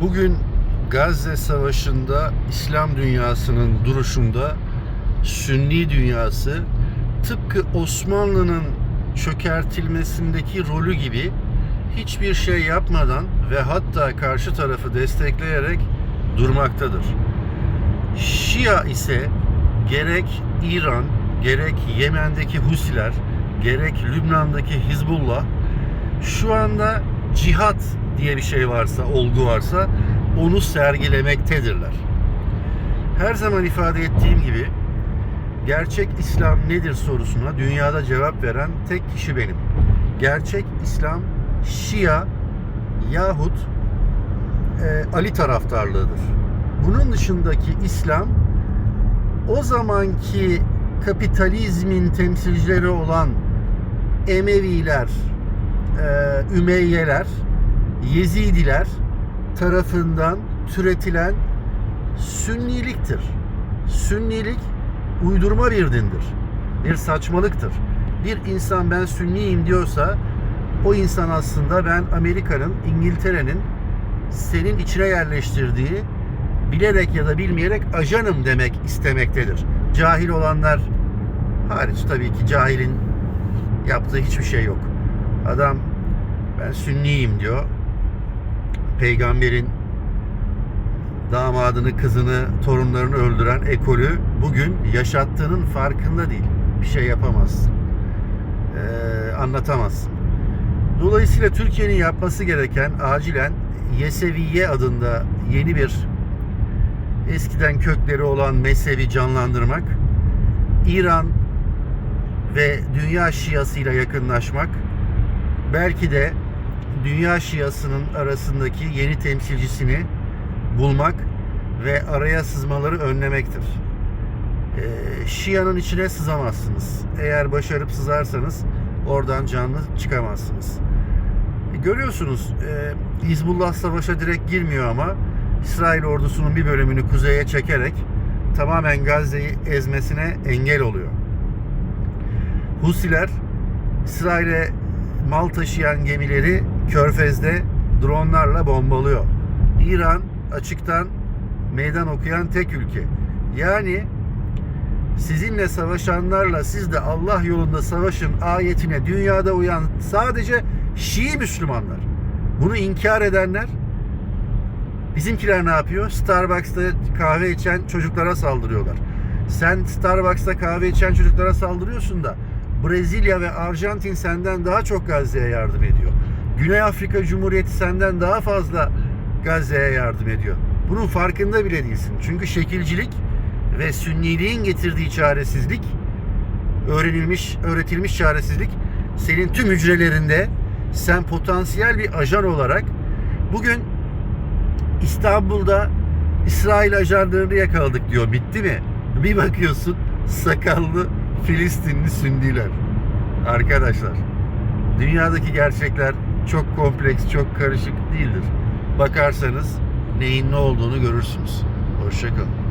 Bugün Gazze Savaşı'nda İslam dünyasının duruşunda Sünni dünyası tıpkı Osmanlı'nın çökertilmesindeki rolü gibi hiçbir şey yapmadan ve hatta karşı tarafı destekleyerek durmaktadır. Şia ise gerek İran, gerek Yemen'deki Husiler, gerek Lübnan'daki Hizbullah şu anda cihat diye bir şey varsa, olgu varsa onu sergilemektedirler. Her zaman ifade ettiğim gibi gerçek İslam nedir sorusuna dünyada cevap veren tek kişi benim. Gerçek İslam Şia yahut e, Ali taraftarlığıdır. Bunun dışındaki İslam o zamanki kapitalizmin temsilcileri olan Emeviler, e, Ümeyyeler, Yezidiler tarafından türetilen Sünniliktir. Sünnilik uydurma bir dindir. Bir saçmalıktır. Bir insan ben Sünniyim diyorsa o insan aslında ben Amerika'nın, İngiltere'nin senin içine yerleştirdiği bilerek ya da bilmeyerek ajanım demek istemektedir. Cahil olanlar hariç tabii ki cahilin yaptığı hiçbir şey yok. Adam ben Sünniyim diyor. Peygamberin damadını, kızını, torunlarını öldüren ekolü bugün yaşattığının farkında değil. Bir şey yapamazsın. Ee, anlatamazsın. Dolayısıyla Türkiye'nin yapması gereken acilen Yeseviye adında yeni bir eskiden kökleri olan mezhebi canlandırmak, İran ve dünya Şiasıyla yakınlaşmak, belki de dünya Şiasının arasındaki yeni temsilcisini bulmak ve araya sızmaları önlemektir. Ee, Şia'nın içine sızamazsınız. Eğer başarıp sızarsanız oradan canlı çıkamazsınız. E, görüyorsunuz e, Hizbullah savaşa direkt girmiyor ama İsrail ordusunun bir bölümünü kuzeye çekerek tamamen Gazze'yi ezmesine engel oluyor. Husiler İsrail'e mal taşıyan gemileri Körfez'de dronlarla bombalıyor. İran açıktan meydan okuyan tek ülke. Yani sizinle savaşanlarla siz de Allah yolunda savaşın ayetine dünyada uyan sadece Şii Müslümanlar. Bunu inkar edenler bizimkiler ne yapıyor? Starbucks'ta kahve içen çocuklara saldırıyorlar. Sen Starbucks'ta kahve içen çocuklara saldırıyorsun da Brezilya ve Arjantin senden daha çok Gazze'ye yardım ediyor. Güney Afrika Cumhuriyeti senden daha fazla Gazze'ye yardım ediyor. Bunun farkında bile değilsin. Çünkü şekilcilik ve sünniliğin getirdiği çaresizlik, öğrenilmiş, öğretilmiş çaresizlik senin tüm hücrelerinde sen potansiyel bir ajan olarak bugün İstanbul'da İsrail ajanlarını yakaladık diyor. Bitti mi? Bir bakıyorsun sakallı Filistinli Sünniler. Arkadaşlar dünyadaki gerçekler çok kompleks, çok karışık değildir. Bakarsanız neyin ne olduğunu görürsünüz. Hoşçakalın.